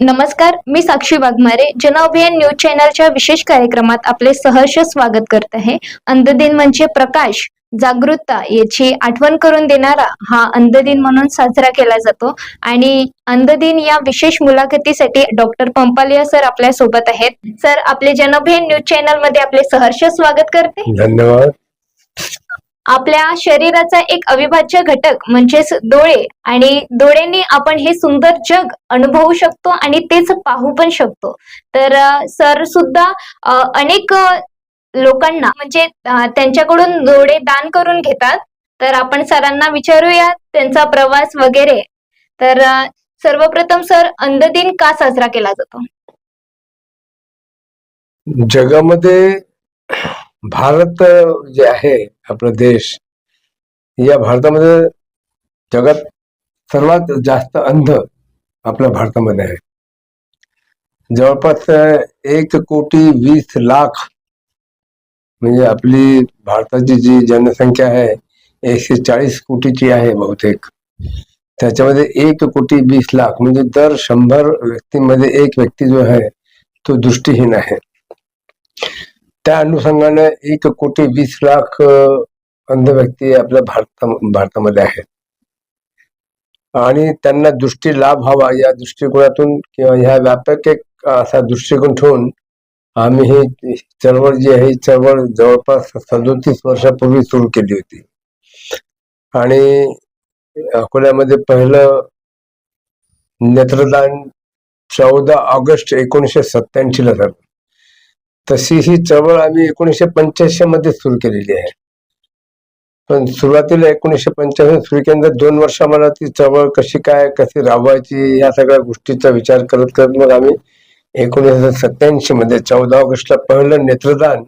नमस्कार मी साक्षी वाघमारे जन अभियान न्यूज चॅनलच्या विशेष कार्यक्रमात आपले सहर्ष स्वागत करत आहे. अंधदिन म्हणजे प्रकाश जागृतता याची आठवण करून देणारा हा अंधदिन म्हणून साजरा केला जातो. आणि अंधदिन या विशेष मुलाखतीसाठी डॉक्टर पंपालिया सर आपल्यासोबत आहेत. सर आपले जन न्यूज चॅनलमध्ये आपले सहर्ष स्वागत करते. धन्यवाद. आपल्या शरीराचा एक अविभाज्य घटक म्हणजेच डोळे. आणि डोळ्यांनी आपण हे सुंदर जग अनुभवू शकतो आणि तेच पाहू पण शकतो. तर सर सुद्धा अनेक लोकांना म्हणजे त्यांच्याकडून डोळे दान करून घेतात. तर आपण सरांना विचारूया त्यांचा प्रवास वगैरे. तर सर्वप्रथम सर अंधदिन का साजरा केला जातो? जगामध्ये भारत जे आहे आपला देश या भारतामध्ये जगात सर्वात जास्त अंध आपल्या भारतामध्ये आहे. जवळपास एक कोटी वीस लाख म्हणजे आपली भारताची जी जनसंख्या आहे एकशे चाळीस कोटीची आहे बहुतेक. त्याच्यामध्ये एक कोटी वीस लाख म्हणजे दर शंभर व्यक्तीमध्ये एक व्यक्ती जो आहे तो दृष्टीहीन आहे. त्या अनुषंगाने एक कोटी वीस लाख अंध व्यक्ती आपल्या भारता भारतामध्ये आहेत. आणि त्यांना दृष्टी लाभ व्हावा या दृष्टिकोनातून किंवा ह्या व्यापक एक असा दृष्टिकोन ठेवून आम्ही ही चळवळ जी आहे ही चळवळ जवळपास सदोतीस वर्षापूर्वी सुरू केली होती. आणि अकोल्यामध्ये पहिलं नेत्रदान चौदा ऑगस्ट एकोणीसशे सत्त्याऐंशीला झालं. तशी ही चळवळ आम्ही एकोणीसशे पंच्याऐंशी मध्ये सुरू केलेली आहे. पण सुरुवातीला एकोणीसशे पंच्याऐंशी सुरू केल्यानंतर दोन वर्ष आम्हाला ती चळवळ कशी काय कशी राबवायची या सगळ्या गोष्टीचा विचार करत करत मग आम्ही एकोणीसशे सत्याऐंशी मध्ये चौदा ऑगस्टला पहिलं नेत्रदान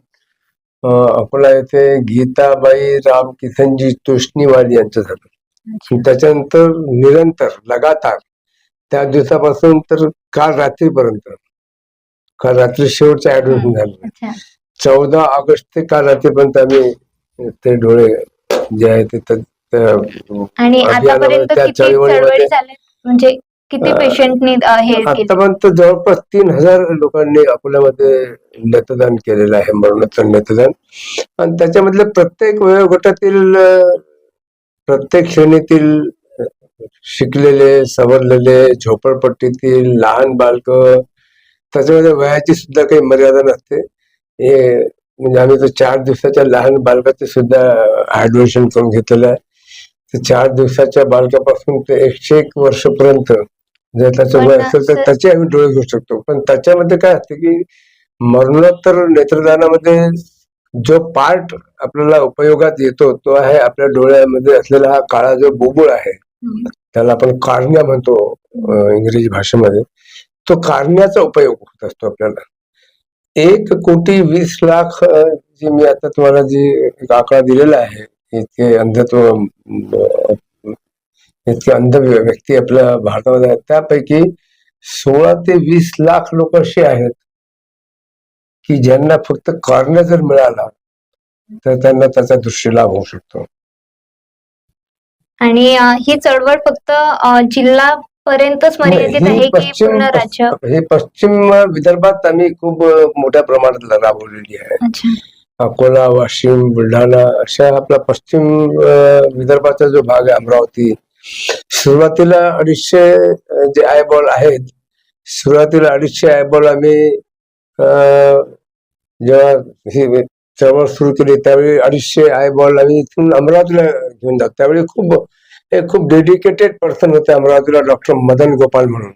अकोला येथे गीताबाई रामकिसनजी तोष्णीवाल यांचं झालं. त्याच्यानंतर निरंतर लगातार त्या दिवसापासून तर काल रात्रीपर्यंत. काल रात्री शेवटचं ऍडमिशन झालं. चौदा ऑगस्ट ते काल रात्रीपर्यंत आम्ही ते डोळे जे आहे ते आणि आतापर्यंत त्या किती चळवळीमध्ये- चळवळी झाल्या? म्हणजे किती पेशंटनी हे आतापर्यंत जवळपास तीन हजार लोकांनी अकोल्यामध्ये नेत्रदान केलेलं आहे मरणोत्तर नेत्रदान आणि त्याच्यामधले प्रत्येक वयोगटातील प्रत्येक श्रेणीतील शिकलेले सवरलेले झोपडपट्टीतील लहान बालक त्याच्यामध्ये वयाची सुद्धा काही मर्यादा नसते. हे म्हणजे आम्ही तर चार दिवसाच्या लहान बालकाचे सुद्धा ऍडमिशन करून घेतलेलं आहे. तर चार दिवसाच्या बालकापासून ते एकशे एक वर्षपर्यंत जर त्याचं वय असेल तर त्याचे आम्ही डोळे घेऊ शकतो. पण त्याच्यामध्ये काय असते की मरणोत्तर नेत्रदानामध्ये जो पार्ट आपल्याला उपयोगात येतो तो आहे आपल्या डोळ्यामध्ये असलेला हा काळा जो बुबुळ आहे. त्याला आपण कार्निया म्हणतो इंग्रजी भाषेमध्ये. तो कारण्याचा उपयोग होत असतो आपल्याला. एक कोटी वीस लाख जी मी आता तुम्हाला जी आकडा दिलेला आहे इतके अंधत्व इतके अंध व्यक्ती आपल्या भारतामध्ये आहेत. त्यापैकी सोळा ते वीस लाख लोक असे आहेत की ज्यांना फक्त कॉर्नर जर मिळाला तर त्यांना त्याचा दृष्टीलाभ होऊ शकतो. आणि ही चळवळ फक्त जिल्हा पर्यंतच मर्यादित आहे की पश्चिम पूर्ण राज्य? हे पश्चिम विदर्भात आम्ही खूप मोठ्या प्रमाणात राबवलेली आहे. अकोला वाशिम बुलढाणा अशा आपला पश्चिम विदर्भाचा जो भाग आहे अमरावती सुरुवातीला अडीचशे जे आयबॉल आहेत सुरुवातीला अडीचशे आयबॉल आम्ही जेव्हा ही चळवळ सुरू केली त्यावेळी अडीचशे आयबॉल आम्ही इथून अमरावतीला घेऊन जातो. त्यावेळी खूप एक खूप डेडिकेटेड पर्सन होते अमरावतीला डॉक्टर मदन गोपाल म्हणून.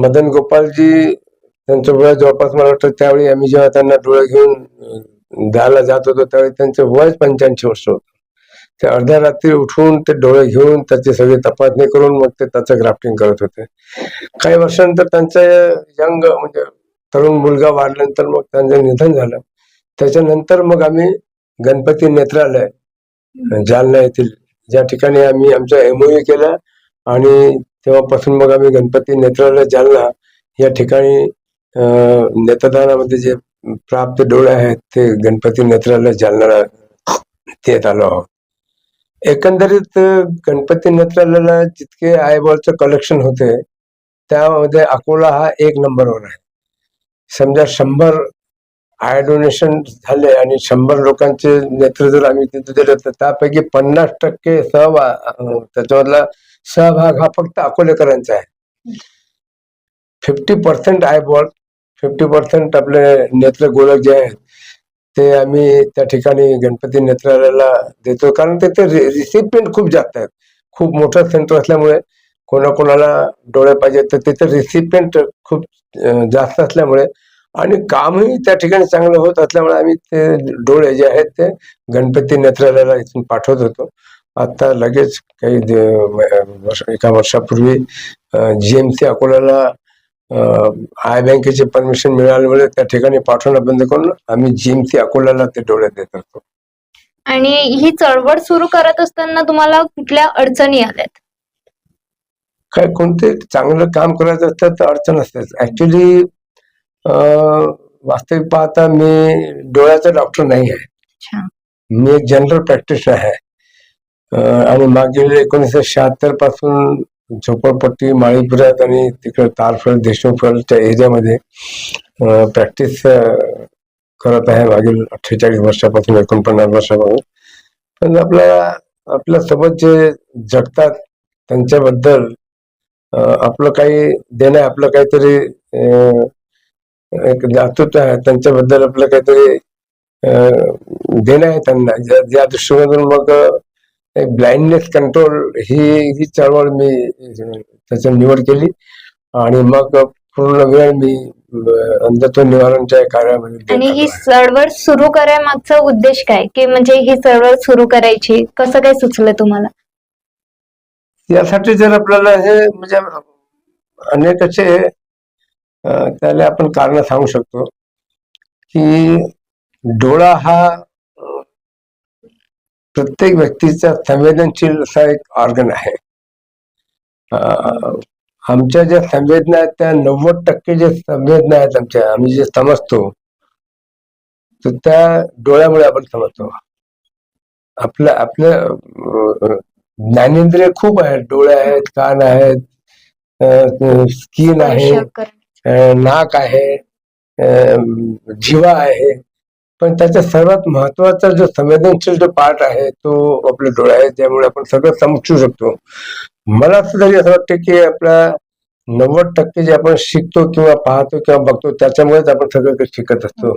मदन गोपालजी त्यांचं वय जवळपास मला वाटतं त्यावेळी आम्ही जेव्हा त्यांना डोळे घेऊन द्यायला जात होतो त्यावेळी त्यांचं वय पंच्याऐंशी वर्ष होतं. ते अर्ध्या रात्री उठून ते डोळे घेऊन त्याची सगळी तपासणी करून मग ते त्याचं ग्राफ्टिंग करत होते. काही वर्षानंतर त्यांचं यंग म्हणजे तरुण मुलगा वाढल्यानंतर मग त्यांचं निधन झालं. त्याच्यानंतर मग आम्ही गणपती नेत्रालय जालना येथील ज्या ठिकाणी आम्ही आमचा एमओयू केला आणि तेव्हापासून मग आम्ही गणपती नेत्रालय जालना या ठिकाणी नेत्रदानामध्ये जे प्राप्त डोळे आहेत ते गणपती नेत्रालय जालना देत आलो आहोत. एकंदरीत गणपती नेत्रालयाला जितके आयबॉलचं कलेक्शन होते त्यामध्ये अकोला हा एक नंबरवर आहे. समजा शंभर आय डोनेशन झाले आणि शंभर लोकांचे नेत्र जर आम्ही तिथे दिले तर त्यापैकी पन्नास टक्के सहभाग त्याच्यामधला सहभाग हा फक्त अकोलेकरांचा आहे. Fifty percent eye ball fifty percent आपले नेत्र गोलक जे आहेत ते आम्ही त्या ठिकाणी गणपती नेत्रालयाला देतो. कारण तिथे रिसिपियंट खूप जास्त आहेत. खूप मोठं सेंटर असल्यामुळे कोणाकोणाला डोळे पाहिजे तर तिथे रिसिपियंट खूप जास्त असल्यामुळे आणि कामही त्या ठिकाणी चांगलं होत असल्यामुळे आम्ही ते डोळे जे आहेत ते गणपती नेत्रालयाला इथून पाठवत होतो. आता लगेच काही वर्ष- एका वर्षापूर्वी जीएमसी अकोल्याला आय बँकेचे परमिशन मिळाल्यामुळे त्या ठिकाणी पाठवणं बंद करून आम्ही जीएमसी अकोल्याला ते डोळे देत असतो आणि ही चळवळ सुरू करत असताना तुम्हाला कुठल्या अडचणी आल्यात? काय कोणते चांगलं काम करायचं असतं तर अडचण असतेच. ऍक्च्युली वास्तविक पाहता मी डोळ्याचा डॉक्टर नाही आहे. मी एक जनरल प्रॅक्टिशनर आहे. आणि मागील एकोणीसशे शहात्तरपासून झोपडपट्टी माळीपुरात आणि तिकडे तारफळ देशमुखच्या एरियामध्ये प्रॅक्टिस करत आहे. मागील अठ्ठेचाळीस वर्षापासून एकोणपन्नास वर्षापासून. पण आपल्या आपल्यासोबत जे जगतात त्यांच्याबद्दल आपलं काही देणं आपलं काहीतरी दातृत्व आहे त्यांच्याबद्दल आपलं काहीतरी देणं आहे त्यांना. ज्या दृष्टिकोनातून मग एक ब्लाइंडनेस कंट्रोल ही ही चळवळ मी त्याची निवड केली. आणि मग पूर्ण वेळ मी अंधत्व निवारणच्या कार्यामध्ये आणि ही. चळवळ सुरू करायमागचा उद्देश काय? की म्हणजे ही चळवळ सुरू करायची कसं काय सुचलं तुम्हाला? यासाठी जर आपल्याला हे म्हणजे अनेक असे त्याला आपण कारण सांगू शकतो की डोळा हा प्रत्येक व्यक्तीचा संवेदनशील असा एक ऑर्गन आहे. आमच्या ज्या संवेदना आहेत त्या नव्वद टक्के जे संवेदना आहेत आमच्या आम्ही जे समजतो तर त्या डोळ्यामुळे आपण समजतो. आपल्या आपल्या ज्ञानेंद्रिय खूप आहेत डोळे आहेत कान आहेत स्किन आहे नाक आहे जीवा जिवा आहे. पण त्याचा सर्वात महत्त्वाचा जो संवेदनशील जो पार्ट आहे तो आपले डोळे आहे ज्यामुळे आपण सगळं समजू शकतो. मला असं तरी असं वाटतं की आपला नव्वद टक्के जे आपण शिकतो किंवा पाहतो किंवा बघतो त्याच्यामुळेच आपण सगळं काही शिकत असतो.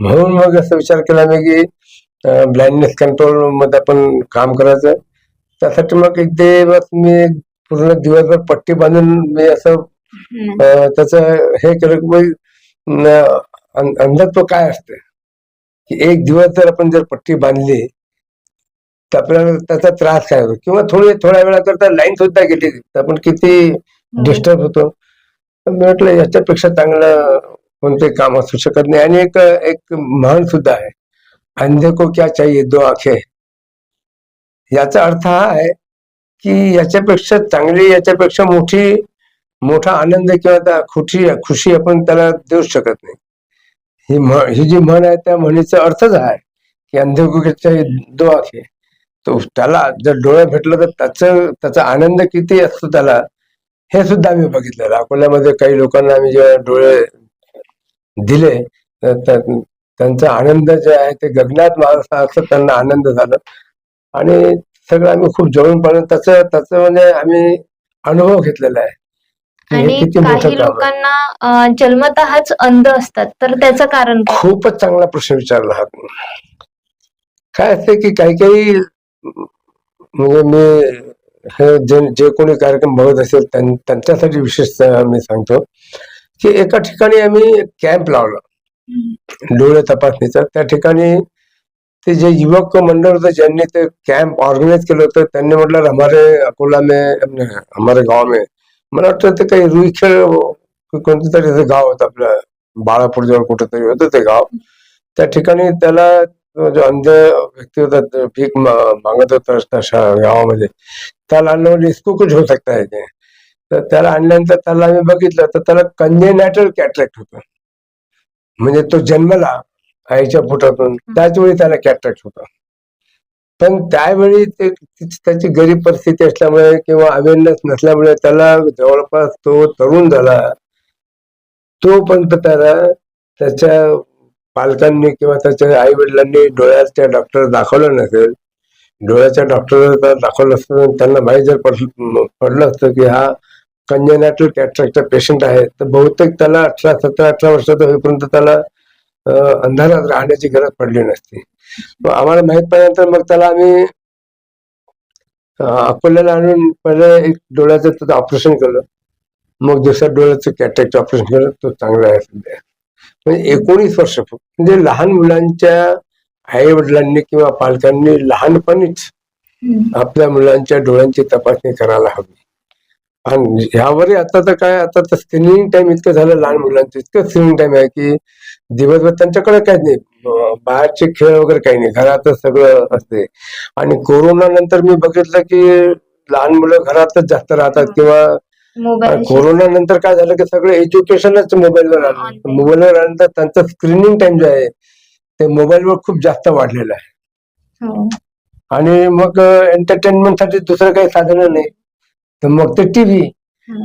म्हणून मग असा विचार केला मी की ब्लाइंडनेस कंट्रोलमध्ये आपण काम करायचं. त्यासाठी मग एक दिवस मी पूर्ण दिवसभर पट्टी बांधून मी असं त्याचं हे केलं की अंधत्व काय असते की एक दिवस जर आपण जर पट्टी बांधली तर आपल्याला त्याचा त्रास काय होतो? किंवा थोडी थोड्या वेळाकरता लाईन सुद्धा गेली तर आपण किती डिस्टर्ब होतो? म्हटलं याच्यापेक्षा चांगलं कोणते काम असू शकत नाही. आणि एक एक म्हण सुद्धा आहे. अंधे को क्या चाहिए दो आंखें? याचा अर्थ हा आहे की याच्यापेक्षा चांगली याच्यापेक्षा मोठी मोठा आनंद किंवा त्या खुशी खुशी आपण त्याला देऊ शकत नाही. ही म्हण ही जी म्हण आहे त्या म्हणीचा अर्थच आहे की अंधे को क्या दो आंखें तो त्याला जर डोळे भेटलं तर त्याचं त्याचा आनंद किती असतो त्याला हे सुद्धा आम्ही बघितलेलं. अकोल्यामध्ये काही लोकांना आम्ही जेव्हा डोळे दिले तर त्यांचा आनंद जे आहे ते गगनात माणसा असं त्यांना आनंद झाला. आणि सगळं आम्ही खूप जवळून पाहिलं त्याचं त्याचं म्हणजे आम्ही अनुभव घेतलेला आहे. आणि काही. लोकांना जन्मतःच अंध असतात तर त्याचं कारण खूपच चांगला प्रश्न विचारला हा. काय असते की काही काही म्हणजे मी हे जे जे कोणी कार्यक्रम बघत असेल त्यां- त्यांच्यासाठी विशेष मी सांगतो की एका ठिकाणी आम्ही कॅम्प लावला डोळे तपासणीचा त्या ठिकाणी ते जे युवक मंडळ होतं ज्यांनी ते कॅम्प ऑर्गनाईज केलं होतं त्यांनी म्हटलं हमारे अकोला में हमारे गाव में मला वाटतं ते काही रुईखेळ कोणतं तरी गाव होतं आपलं बाळापूर जवळ कुठेतरी होतं ते गाव. त्या ठिकाणी त्याला जो अंध व्यक्ती होता भीक मागत होता गावामध्ये. त्याला आणलं म्हणजे इसको कुछ हो सकता है तर त्याला आणल्यानंतर त्याला आम्ही बघितलं तर त्याला कंजेनॅटल कॅटरॅक्ट होत. म्हणजे तो जन्मला आईच्या पुटातून त्याच वेळी त्याला कॅटरॅक्ट होता. पण त्यावेळी ते त्याची गरीब परिस्थिती असल्यामुळे किंवा अवेअरनेस नसल्यामुळे त्याला जवळपास तो तरुण झाला. तोपर्यंत त्याला त्याच्या पालकांनी किंवा त्याच्या आई वडिलांनी डोळ्याच्या डॉक्टर दाखवलं नसेल. डोळ्याच्या डॉक्टर दाखवलं असतं त्यांना माहीत जर पडलं पडलं असतं की हा कंजनॅटल कॅट्रॅक्टचा पेशंट आहे तर बहुतेक त्याला अठरा सतरा अठरा वर्षाचा होईपर्यंत त्याला अंधारात राहण्याची गरज पडली नसती. आम्हाला माहीत पडल्यानंतर मग त्याला आम्ही अकोल्याला आणून पहिले एक डोळ्याचं त्याचं ऑपरेशन केलं. मग दुसऱ्या डोळ्याचं कॅटॅक्ट ऑपरेशन केलं. तो चांगला आहे सध्या. म्हणजे एकोणीस वर्ष म्हणजे लहान मुलांच्या आई वडिलांनी किंवा पालकांनी लहानपणीच आपल्या मुलांच्या डोळ्यांची तपासणी करायला हवी. आणि ह्यावरही आता तर काय आता तर स्क्रीनिंग टाइम इतकं झालं लहान मुलांचं. इतकं स्क्रीनिंग टाइम आहे की दिवसभर त्यांच्याकडे काहीच नाही. बाहेरचे खेळ वगैरे काही नाही. घरातच सगळं असते. आणि कोरोना नंतर मी बघितलं की लहान मुलं घरातच जास्त राहतात किंवा मोबाईल कोरोना नंतर काय झालं की सगळं एज्युकेशनच मोबाईलवर आलं. मोबाईलवर आल्यानंतर त्यांचं स्क्रीनिंग टाइम जे आहे ते मोबाईलवर खूप जास्त वाढलेलं आहे. हो. आणि मग एंटरटेनमेंटसाठी दुसरं काही साधन नाही. तर मग ते टीव्ही.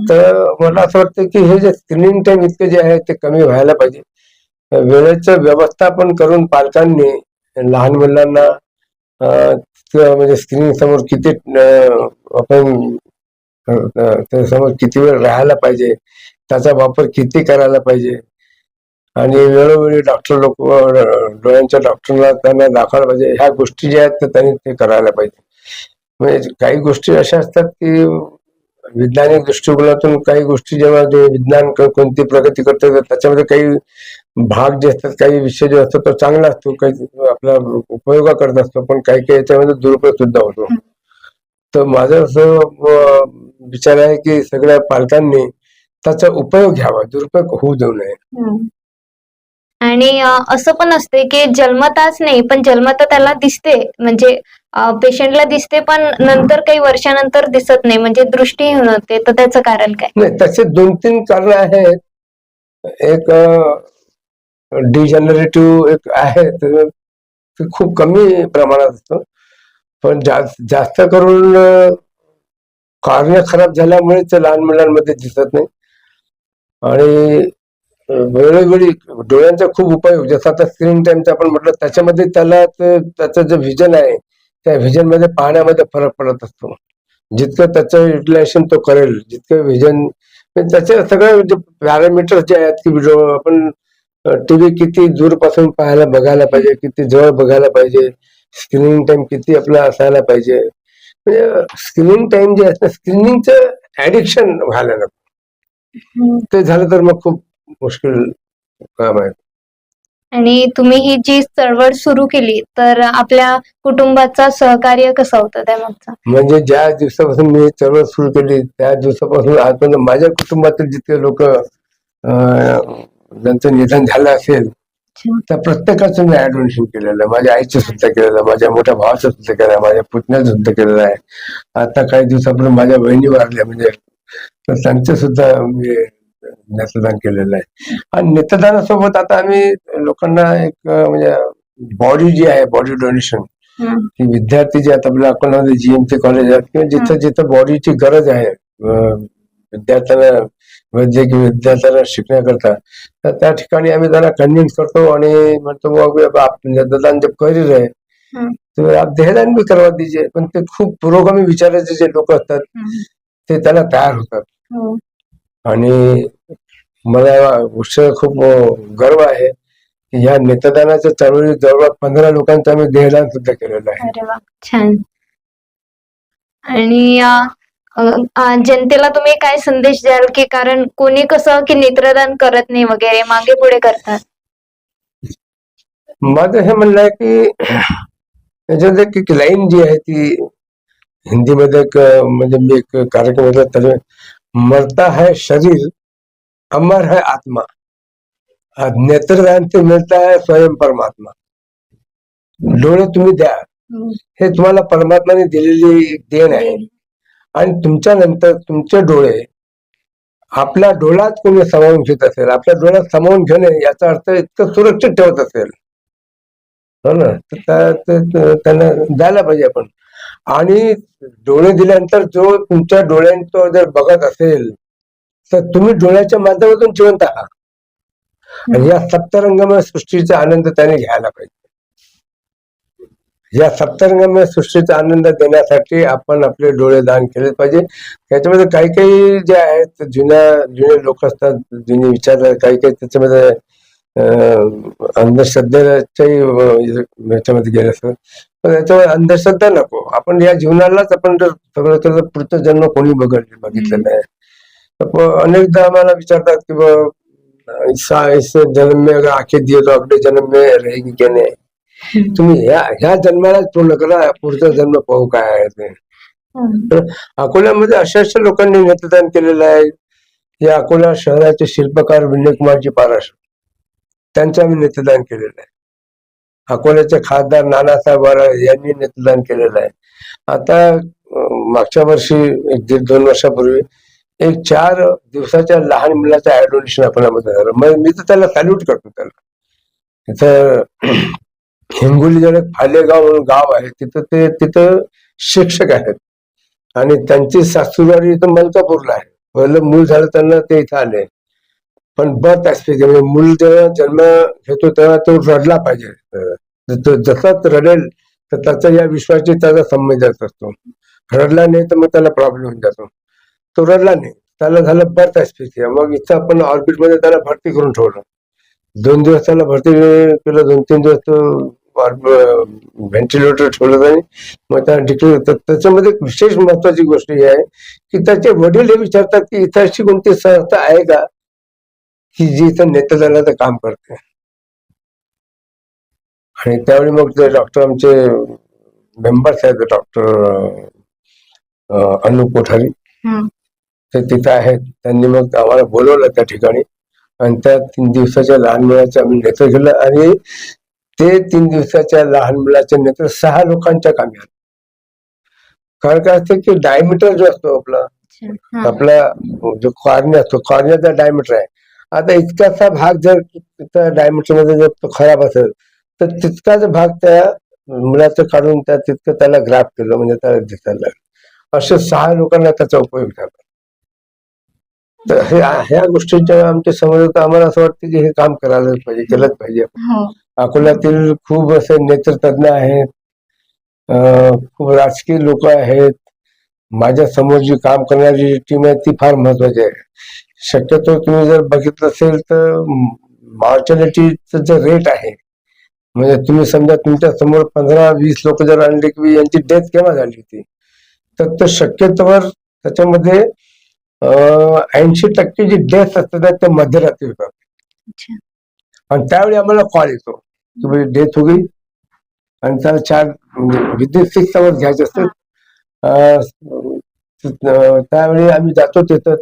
तर मला असं वाटतं की हे जे स्क्रीनिंग टाइम इतके जे आहे ते कमी व्हायला पाहिजे. वेळेचं व्यवस्थापन करून पालकांनी लहान मुलांना म्हणजे स्क्रीन समोर किती आपण त्या समोर किती वेळ राहायला पाहिजे त्याचा वापर किती करायला पाहिजे. आणि वेळोवेळी डॉक्टर लोक डोळ्यांच्या डॉक्टरला त्यांना दाखवायला पाहिजे. ह्या गोष्टी ज्या आहेत त्या त्यांनी ते करायला पाहिजे. म्हणजे काही गोष्टी अशा असतात की वैज्ञानिक दृष्टिकोनातून काही गोष्टी जेव्हा जे विज्ञान कोणती प्रगती करतात त्याच्यामध्ये काही भाग जे असतात काही विषय जे असतात तो चांगला असतो काही आपला उपयोग करत असतो पण काही काही याच्यामध्ये दुरुपयोग सुद्धा होतो तर माझं असं विचार आहे की सगळ्या पालकांनी त्याचा उपयोग घ्यावा दुरुपयोग होऊ देऊ नये. आणि असं पण असते की जन्मताच नाही पण जन्मता त्याला दिसते म्हणजे पेशंटला दिसते पण नंतर काही वर्षानंतर दिसत नाही म्हणजे दृष्टीहीन होते तर त्याचं कारण काय? नाही तसे दोन तीन कारण आहेत. एक डिजनरेटिव्ह एक आहे तर ते खूप कमी प्रमाणात असतं. पण जास्त जास्त करून कार्य खराब झाल्यामुळे ते लहान मुलांमध्ये दिसत नाही. आणि वेळोवेळी डोळ्यांचा खूप उपयोग जसं आता स्क्रीन टाइमचा आपण म्हटलं त्याच्यामध्ये त्याला ते- त्याचं जे व्हिजन आहे त्या व्हिजनमध्ये पाहण्यामध्ये फरक पडत असतो. जितकं त्याचं युटिलायझेशन तो करेल जितकं व्हिजन म्हणजे त्याचे सगळे जे पॅरामीटर्स जे आहेत की व्हिडिओ आपण टीव्ही किती दूरपासून पाहायला बघायला पाहिजे किती जवळ बघायला पाहिजे स्क्रीनिंग टाइम किती आपला असायला पाहिजे? म्हणजे स्क्रीनिंग टाइम जे असतं स्क्रीनिंगचं ऍडिक्शन व्हायला नको. ते झालं तर मग खूप मुश्किल काम आहे. आणि तुम्ही ही जी चळवळ सुरू केली तर आपल्या कुटुंबाचा सहकार्य कसं होतं त्यामागचा? म्हणजे ज्या दिवसापासून मी चळवळ सुरू केली त्या दिवसापासून आजपर्यंत माझ्या कुटुंबातील जितके लोक ज्यांचं निधन झालं असेल त्या प्रत्येकाचं मी ऍडमिशन केलेलं आहे. माझ्या आईचं सुद्धा केलेलं आहे. माझ्या मोठ्या भावाचं सुद्धा केलं आहे. माझ्या पुतण्याचं सुद्धा केलेलं आहे. आता काही दिवसापर्यंत माझ्या बहिणी वारल्या म्हणजे तर त्यांचं सुद्धा मी नेत्रदान केलेलं आहे. आणि नेत्रदानासोबत आता आम्ही लोकांना एक म्हणजे बॉडी जी आहे बॉडी डोनेशन विद्यार्थी जे आता आपल्या अकोल्यामध्ये जीएमसी कॉलेज आहेत किंवा जिथं जिथं बॉडीची गरज आहे विद्यार्थ्यांना वैद्यकीय विद्यार्थ्यांना शिकण्याकरता तर त्या ठिकाणी आम्ही त्यांना कन्व्हिन्स करतो आणि म्हणतो बाबा आप नेत्रदान जब करियर है हम्म. तो आप देहदान भी करवा दीजिए पण ते खूप पुरोगामी विचाराचे जे लोक असतात. ते त्याला तयार होतात हो. आणि मला गोष्ट खूप गर्व आहे की या नेत्रदानाच्या चळवळीत जवळपास पंधरा लोकांचं आम्ही देहदान सुद्धा केलेलं आहे छान आणि जनतेला तुम्ही काय संदेश द्याल की कारण कोणी कसं की नेत्रदान करत नाही वगैरे मागे पुढे करतात? माझं हे म्हणणं आहे की याच्यात एक लाईन जी आहे ती हिंदीमध्ये एक म्हणजे मी एक कार्यक्रम तर मरता है शरीर अमर है आत्मा. नेत्रदान से मिळता है स्वयं परमात्मा. डोळे तुम्ही द्या. हम्म. हे तुम्हाला परमात्माने दिलेली देण आहे. आणि तुमच्या नंतर तुमचे डोळे आपल्या डोळ्यात कोणी सामावून घेत असेल आपल्या डोळ्यात सामावून घेणे याचा अर्थ इतकं सुरक्षित ठेवत असेल. हो ना? तर त्या- त्यांना द्यायला पाहिजे आपण. आणि डोळे दिल्यानंतर जो तुमच्या डोळ्यांతో जर बघत असेल तर तुम्ही डोळ्याच्या माध्यमातून जिवंत आहात. आणि या सप्तरंगमय सृष्टीचा आनंद त्याने घ्यायला पाहिजे. या सप्तरंगमय सृष्टीचा आनंद देण्यासाठी आपण आपले डोळे दान केले पाहिजे. त्याच्यामध्ये काही काही जे आहेत जुन्या जुने लोक असतात जुने विचार काही काही त्याच्यामध्ये अंधश्रद्धेच्याही याच्यामध्ये गेले असतात. पण त्याच्यामध्ये अंधश्रद्धा नको. आपण या जीवनालाच आपण जर सगळं पुढचा जन्म कोणी बघितलं नाही. आहे अनेकदा आम्हाला विचारतात की बा, जन्म में अगर आंखें दिए तो अगले जन्म में रहेगी तुम्ही ह्या ह्या जन्मालाच पूर्ण करा पुढचा जन्म पाहू काय आहे ते. अकोल्यामध्ये अशा अशा लोकांनी नेतृत्व केलेलं आहे. या अकोला शहराचे शिल्पकार विनयकुमारजी पाराश त्यांचं आम्ही नेतृत्व केलेलं आहे. अकोल्याचे खासदार नानासाहेब वाराळ यांनी नेतृत्व केलेलं आहे. आता मागच्या वर्षी एक दीड दोन वर्षापूर्वी एक चार दिवसाच्या लहान मुलाचं ऍडोनेशन अकोल्यामध्ये झालं. मग मी तर त्याला सॅल्यूट करतो त्याला. तिथं हिंगोलीजवळ एक फालेगाव म्हणून गाव आहे तिथं ते तिथं शिक्षक आहेत. आणि त्यांची सासूरवाडी इथं मलकापूरला आहे. पहिलं मूल झालं त्यांना ते इथं आले. पण बर्थ ऍस्पेक्ट म्हणजे मूल जेव्हा जन्म घेतो तेव्हा तो रडला पाहिजे. अं, जसाच रडेल तर त्याचा या विश्वाशी त्याचा संबंध असतो. रडला नाही तर मग त्याला प्रॉब्लेम होऊन जातो. तो रडला नाही. त्याला झालं बर्थ ऍस्पेक्ट मग इथं आपण ऑर्बिटमध्ये त्याला भरती करून ठेवलं. दोन दिवस त्याला भरती केलं दोन तीन दिवस व्हेंटिलेटर ठेवलं त्यांनी मग त्या डिक्लेअर तर त्याच्यामध्ये एक विशेष महत्वाची गोष्ट ही आहे की त्याचे वडील हे विचारतात की इथं अशी कोणती संस्था आहे का? की जी इथं नेतृत्वाचं काम करते. आणि त्यावेळी मग ते डॉक्टर आमचे मेंबर्स आहेत डॉक्टर अनु कोठारी. ते तिथं आहेत. त्यांनी मग आम्हाला बोलवलं त्या ठिकाणी. आणि त्या तीन दिवसाच्या लहान मुलाचं आम्ही नेतृत्व केलं. आणि ते तीन दिवसाच्या लहान मुलाचे नेतृत्व सहा लोकांच्या कामी आलं. कारण काय असतं की डायमीटर जो असतो आपला. आपला जो कॉर्निया असतो कॉर्नियाचा डायमीटर आहे. आता इतकासा भाग जर त्या डायमीटरमध्ये जर तो खराब असेल तर तितकाच भाग त्या मुलाचं काढून त्या तितकं त्याला ग्राफ केलं म्हणजे त्याला दिसायला लागलं. असे सहा लोकांना त्याचा उपयोग झाला. तर हे ह्या गोष्टीच्या आमच्यासमोर आम्हाला असं वाटतं की हे काम करायलाच पाहिजे केलंच पाहिजे. हो. अकोल्यातील खूप असे नेतृतज्ञ आहेत. खूप राजकीय लोक आहेत. माझ्यासमोर जी काम करणारी टीम आहे ती फार महत्वाची आहे. शक्यतो तुम्ही जर बघितलं असेल तर मॉर्टॅलिटीचं जे रेट आहे म्हणजे तुम्ही समजा तुमच्यासमोर पंधरा वीस लोक जर आणले की यांची डेथ केव्हा झाली होती? तर तो शक्यतोवर त्याच्यामध्ये ऐंशी टक्के जी डेथ असतात ते मध्यरात्री होतात. आणि त्यावेळी आम्हाला कॉल येतो. की म्हणजे भाई डेथ हो गई आणि त्याला चार विद्युत सिक्स आवर्स घ्यायचे असतात. त्यावेळी आम्ही जातो तिथं.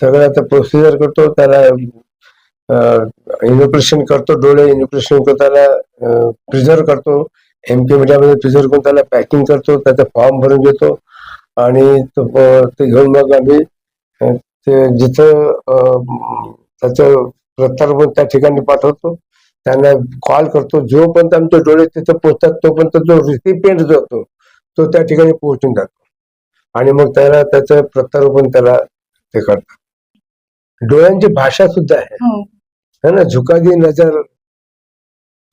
सगळं आता प्रोसिजर करतो त्याला इनोप्रेशन करतो डोळे इनोप्रेशन करून त्याला प्रिझर्व करतो. एम के मीडियामध्ये प्रिझर्व करून त्याला पॅकिंग करतो त्याचा फॉर्म भरून घेतो. आणि ते घेऊन मग आम्ही ते जिथं त्याचं प्रत्यारोपण त्या ठिकाणी पाठवतो. त्यांना कॉल करतो. जोपर्यंत आमचे डोळे तिथे पोहोचतात तोपर्यंत जो रिसिपियंट जो असतो तो त्या ठिकाणी पोहोचून जातो. आणि मग त्याला त्याचं प्रत्यारोपण त्याला ते करतात. डोळ्यांची भाषा सुद्धा आहे. हो. है ना? झुका दी नजर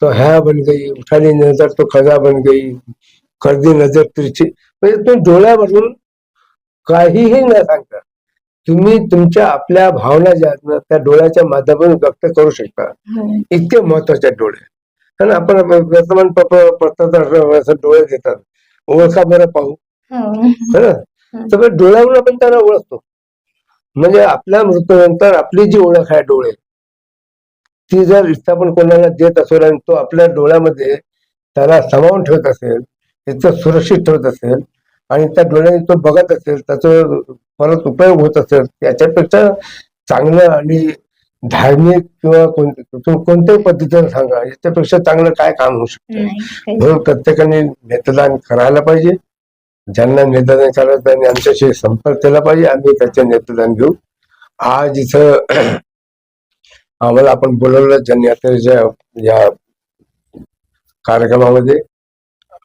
तो ह्या बन गई उठा दी नजर तो खजा बन गई कर दी नजर तिरछी. म्हणजे तुम्ही डोळ्यावरून काहीही न सांगता तुम्ही तुमच्या आपल्या भावना ज्या आहेत त्या डोळ्याच्या माध्यमातून व्यक्त करू शकता. हो. इतके महत्त्वाचे डोळे. ना आपण पत्रात असं डोळे देतात ओळखा बरं पाहू. हो. है तर डोळ्यावरून आपण त्याला ओळखतो. म्हणजे आपल्या मृत्यूनंतर आपली जी ओळख आहे डोळे ती जर आपण कोणाला देत असेल आणि तो आपल्या डोळ्यामध्ये त्याला सामावून ठेवत असेल त्याचं सुरक्षित ठेवत असेल आणि त्या डोळ्याने तो बघत असेल त्याचा परत उपयोग होत असेल याच्यापेक्षा चांगलं आणि धार्मिक किंवा कोणत्याही पद्धतीने सांगा याच्यापेक्षा चांगलं काय काम होऊ शकतं? म्हणून प्रत्येकाने नेत्रदान करायला पाहिजे. ज्यांना नेत्रदान करायचं त्यांनी आमच्याशी संपर्क केला पाहिजे आम्ही त्याचे नेत्रदान घेऊ. आज इथं आम्हाला आपण बोलवलं जनयात्रेच्या या कार्यक्रमामध्ये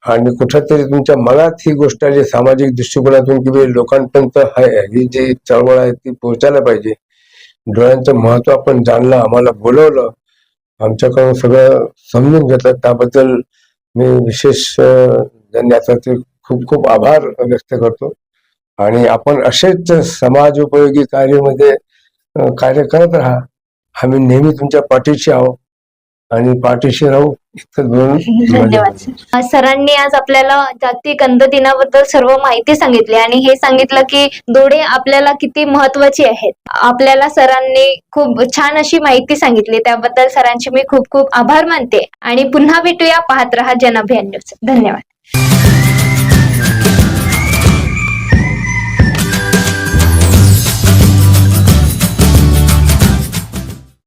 आणि कुठंतरी तुमच्या मनात ही गोष्ट आली सामाजिक दृष्टिकोनातून की लोकांपर्यंत ही जी चळवळ आहे ती पोहोचायला पाहिजे. डोळ्यांचं महत्त्व आपण जाणलं आम्हाला बोलवलं आमच्याकडून सगळं समजून घेतलं. त्याबद्दल मी विशेष अं, खूप खूप आभार व्यक्त करतो. आणि आपण असेच समाज उपयोगी कार्यामध्ये कार्य करत राहा. आम्ही नेहमी तुमच्या पाठीशी आहोत. आणि पाठीशी राहू धन्यवाद सरांनी आज आपल्याला जागतिक अंध दिनाबद्दल सर्व माहिती सांगितली आणि हे सांगितलं की दोडे आपल्याला किती महत्त्वाचे आहेत. आपल्याला सरांनी खूप छान अशी माहिती सांगितली. त्याबद्दल सरांचे मी खूप खूप आभार मानते. आणि पुन्हा भेटूया पाहत रहा जन अभियान न्यूज. धन्यवाद.